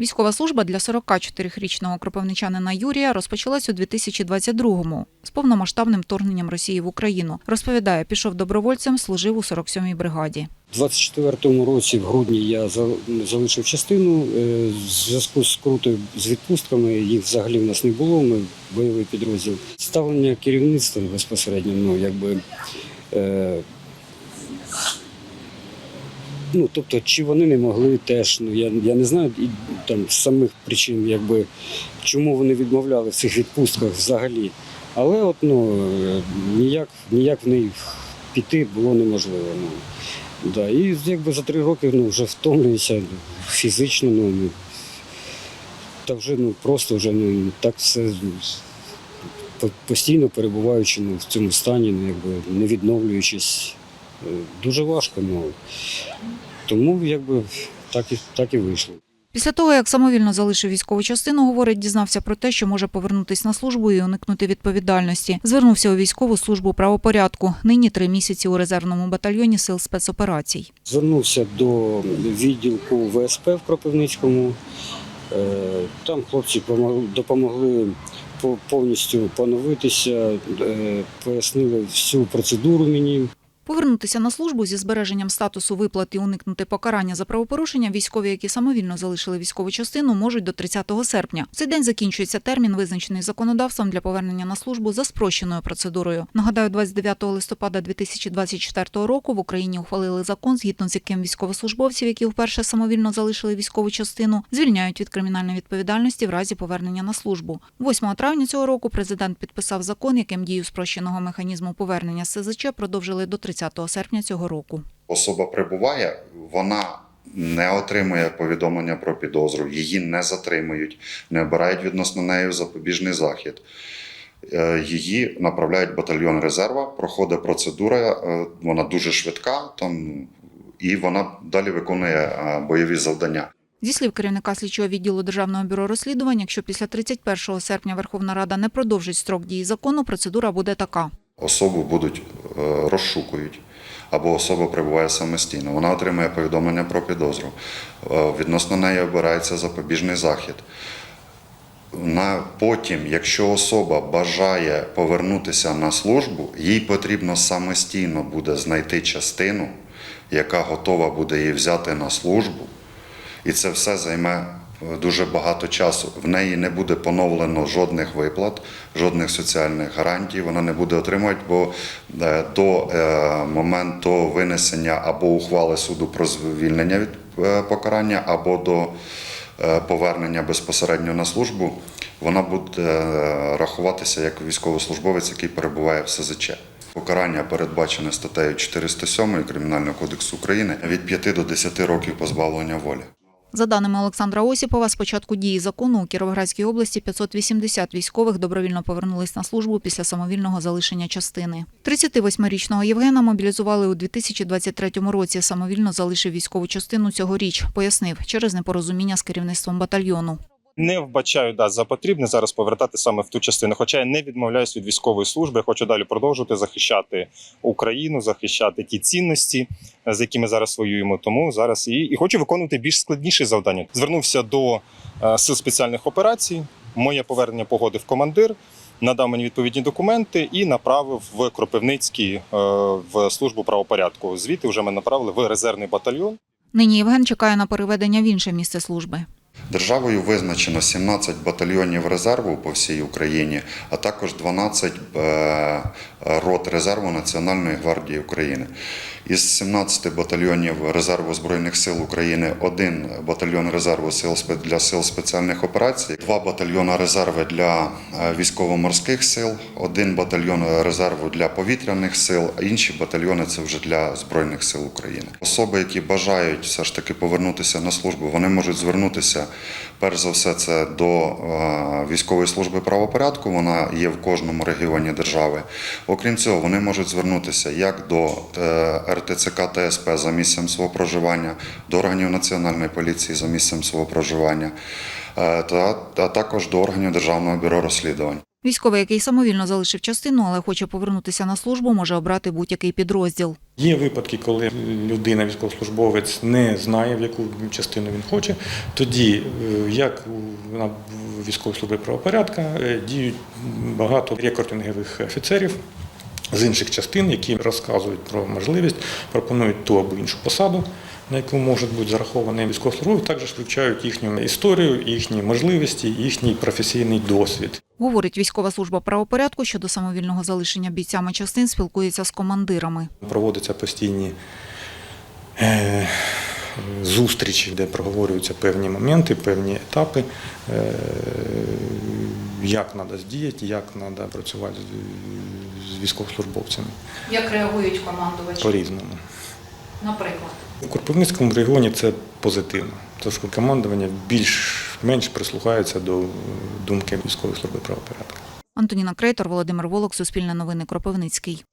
Військова служба для 44-річного кропивничанина Юрія розпочалась у 2022-му з повномасштабним вторгненням Росії в Україну. Розповідає, пішов добровольцем, служив у 47-й бригаді. У 24-му році, в грудні, я за- залишив частину. Е, В зв'язку з крутою з відпустками їх взагалі в нас не було. Ми бойовий підрозділ. Ставлення керівництва безпосередньо, ну якби. Е, ну, тобто, чи вони не могли теж, ну я, я не знаю і, там самих причин, якби чому вони відмовляли в цих відпустках взагалі. Але от ну ніяк, ніяк в неї піти було неможливо. Ну. Да, і якби за три роки ну, вже втомлююся фізично, ну, ну, та вже ну, просто вже ну, так все постійно перебуваючи ну, в цьому стані, ну, якби, не відновлюючись, дуже важко. Ну, тому якби так і, так і вийшло. Після того, як самовільно залишив військову частину, говорить, дізнався про те, що може повернутись на службу і уникнути відповідальності. Звернувся у військову службу правопорядку. Нині три місяці у резервному батальйоні сил спецоперацій. Звернувся до відділку ВСП в Кропивницькому. Е, Там хлопці допомогли повністю поновитися, е, пояснили всю процедуру мені. Повернутися на службу зі збереженням статусу виплат і уникнути покарання за правопорушення військові, які самовільно залишили військову частину, можуть до 30 серпня. В цей день закінчується термін, визначений законодавством для повернення на службу за спрощеною процедурою. Нагадаю, 29 листопада 2024 року в Україні ухвалили закон, згідно з яким військовослужбовців, які вперше самовільно залишили військову частину, звільняють від кримінальної відповідальності в разі повернення на службу. 8 травня цього року президент підписав закон, яким дію спрощеного механізму повернення СЗЧ продовжили до 30 серпня цього року. особа прибуває, вона не отримує повідомлення про підозру, її не затримують, не обирають відносно неї запобіжний захід. Е, Її направляють в батальйон резерва, проходить процедура, е, вона дуже швидка, там, і вона далі виконує е, бойові завдання. Зі слів керівника слідчого відділу Державного бюро розслідувань, якщо після 31 серпня Верховна Рада не продовжить строк дії закону, процедура буде така. Особу будуть е, розшукують, або особа прибуває самостійно. Вона отримує повідомлення про підозру. Е, Відносно неї обирається запобіжний захід. На потім, якщо особа бажає повернутися на службу, їй потрібно самостійно буде знайти частину, яка готова буде її взяти на службу, і це все займе дуже багато часу. В неї не буде поновлено жодних виплат, жодних соціальних гарантій. Вона не буде отримувати, бо е, до е, моменту винесення або ухвали суду про звільнення від е, покарання, або до повернення безпосередньо на службу, вона буде рахуватися як військовослужбовець, який перебуває в СЗЧ. Покарання передбачене статтею 407 Кримінального кодексу України від 5 до 10 років позбавлення волі. За даними Олександра Осіпова, з початку дії закону у Кіровоградській області 580 військових добровільно повернулись на службу після самовільного залишення частини. 38-річного Євгена мобілізували у 2023 році. Самовільно залишив військову частину цьогоріч. Пояснив через непорозуміння з керівництвом батальйону. Не вбачаю да, за потрібне зараз повертати саме в ту частину. Хоча я не відмовляюсь від військової служби, хочу далі продовжувати захищати Україну, захищати ті цінності, е, з якими зараз воюємо. Тому зараз і, і хочу виконувати більш складніші завдання. Звернувся до е, сил спеціальних операцій. Моє повернення погодив командир, надав мені відповідні документи і направив в Кропивницький е, в службу правопорядку. Звідти вже мене направили в резервний батальйон. Нині Євген чекає на переведення в інше місце служби. Державою визначено 17 батальйонів резерву по всій Україні, а також 12 е, рот резерву Національної гвардії України. Із 17 батальйонів резерву Збройних сил України один батальйон резерву сил для сил спеціальних операцій, два батальйони резерви для е, військово-морських сил, один батальйон резерву для повітряних сил, а інші батальйони це вже для Збройних сил України. Особи, які бажають все ж таки повернутися на службу, вони можуть звернутися перш за все це до е, військової служби правопорядку. Вона є в кожному регіоні держави. Окрім цього, вони можуть звернутися як до е, РТЦК ТСП за місцем свого проживання, до органів національної поліції за місцем свого проживання, е, та, а також до органів Державного бюро розслідувань. Військовий, який самовільно залишив частину, але хоче повернутися на службу, може обрати будь-який підрозділ. Є випадки, коли людина, військовослужбовець, не знає, в яку частину він хоче. Тоді, е, як на військовій службі правопорядка, е, діють багато рекордингових офіцерів з інших частин, які розказують про можливість, пропонують ту або іншу посаду, на яку можуть бути зараховані військовослужбовці, також вивчають їхню історію, їхні можливості, їхній професійний досвід. Говорить, військова служба правопорядку щодо самовільного залишення бійцями частин спілкується з командирами. Проводяться постійні е, зустрічі, де проговорюються певні моменти, певні етапи, е, як треба здіяти, як треба працювати з- військовослужбовцями Як реагують командувачі? по-різному. Наприклад. У Кропивницькому регіоні це позитивно, тому що командування більш-менш прислухається до думки військової служби правопорядку. Антоніна Крейтор, Володимир Волок, Суспільне новини Кропивницький.